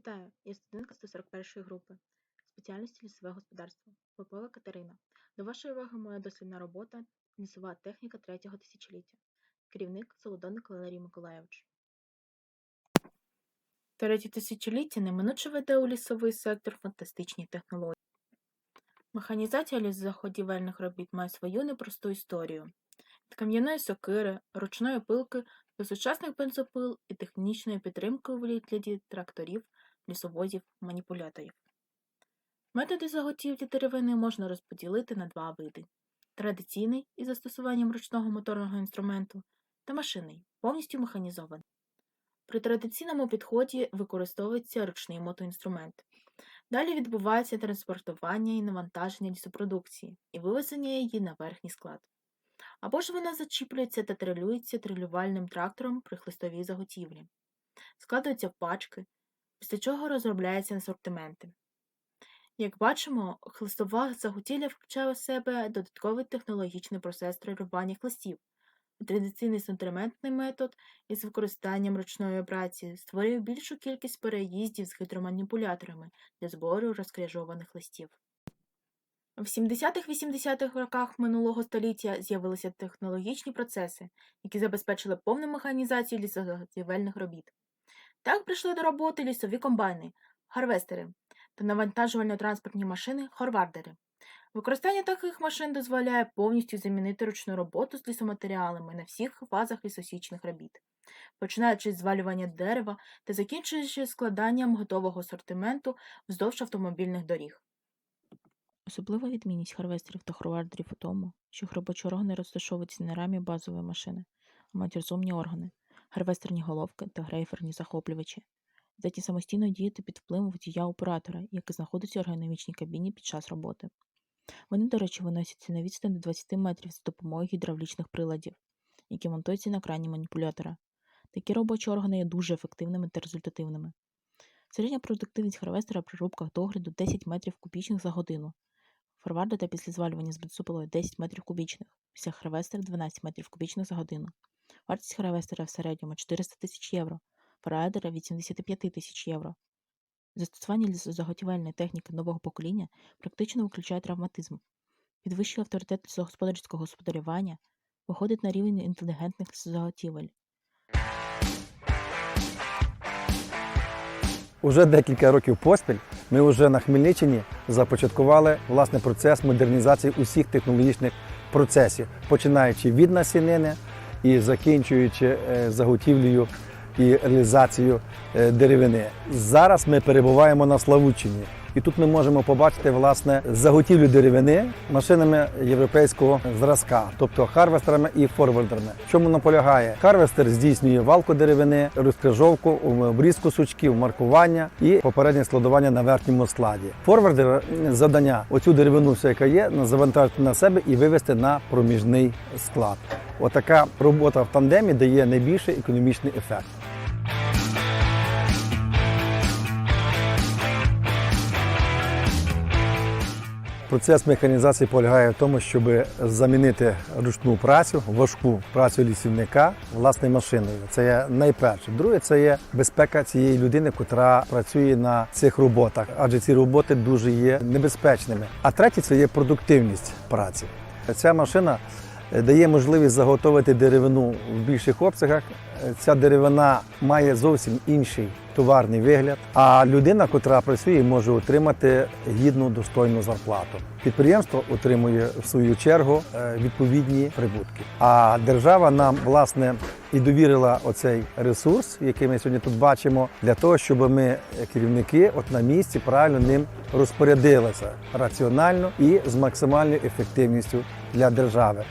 Вітаю, я студентка 141 групи спеціальності лісове господарство. Попова Катерина. До вашої уваги моя дослідна робота Лісова техніка третього тисячоліття. Керівник Солодонник Валерій Миколайович. Третє тисячоліття неминуче веде у лісовий сектор фантастичні технології. Механізація лісозаходівельних робіт має свою непросту історію. Від кам'яної сокири, ручної пилки до сучасних бензопил і технічної підтримки у вигляді тракторів, лісовозів, маніпуляторів. Методи заготівлі деревини можна розподілити на два види: традиційний із застосуванням ручного моторного інструменту та машинний, повністю механізований. При традиційному підході використовується ручний мотоінструмент. Далі відбувається транспортування і навантаження лісопродукції і вивезення її на верхній склад. Або ж вона зачіплюється та трилюється трилювальним трактором при хлистовій заготівлі, складаються в пачки, після чого розробляються асортименти. Як бачимо, хлистова заготівля включає в себе додатковий технологічний процес трилювання хлистів. Традиційний сантиметний метод із використанням ручної операції створює більшу кількість переїздів з гідроманіпуляторами для збору розкряжованих листів. В 70-80-х роках минулого століття з'явилися технологічні процеси, які забезпечили повну механізацію лісозаготівельних робіт. Так прийшли до роботи лісові комбайни, харвестери та навантажувально-транспортні машини хорвардери. Використання таких машин дозволяє повністю замінити ручну роботу з лісоматеріалами на всіх фазах лісосічних робіт, починаючи з звалювання дерева та закінчуючи складанням готового асортименту вздовж автомобільних доріг. Особлива відмінність харвестерів та хорвардерів у тому, що їх робочі органи розташовуються не рамі базової машини, а мають розумні органи, харвестерні головки та грейферні захоплювачі, здатні самостійно діяти під впливом водія оператора, який знаходиться в ергономічній кабіні під час роботи. Вони, до речі, виносяться на відстань до 20 метрів за допомогою гідравлічних приладів, які монтуються на крані маніпулятора. Такі робочі органи є дуже ефективними та результативними. Середня продуктивність харвестера при рубках догляду 10 метрів кубічних за годину. Форварда та після звалювання з бензопилою 10 метрів кубічних, після харвестера 12 метрів кубічних за годину. Вартість харвестера в середньому 400 тисяч євро, від 75 тисяч євро. Застосування лісозаготівельної техніки нового покоління практично виключає травматизм, підвищує авторитет лісогосподарського господарювання, виходить на рівень інтелігентних лісозаготівель. Уже декілька років поспіль ми вже на Хмельниччині започаткували власне процес модернізації усіх технологічних процесів, починаючи від насінини і закінчуючи е, заготівлею і реалізацією е, деревини. Зараз ми перебуваємо на Славутчині. І тут ми можемо побачити власне заготівлю деревини машинами європейського зразка, тобто харвестерами і форвардерами. Чому наполягає? Харвестер здійснює валку деревини, розкрижовку, обрізку сучків, маркування і попереднє складування на верхньому складі. Форвардер завдання оцю деревину, все яка є, завантажити на себе і вивести на проміжний склад. Отака робота в тандемі дає найбільший економічний ефект. Процес механізації полягає в тому, щоб замінити ручну працю, важку працю лісівника власне машиною. Це є найперше. Друге, це є безпека цієї людини, яка працює на цих роботах, адже ці роботи дуже є небезпечними. А третє це є продуктивність праці. Ця машина дає можливість заготовити деревину в більших обсягах. Ця деревина має зовсім інший товарний вигляд. А людина, котра працює, може отримати гідну достойну зарплату. Підприємство отримує в свою чергу е, відповідні прибутки. А держава нам власне і довірила оцей ресурс, який ми сьогодні тут бачимо, для того, щоб ми, керівники, от на місці правильно ним розпорядилися раціонально і з максимальною ефективністю для держави.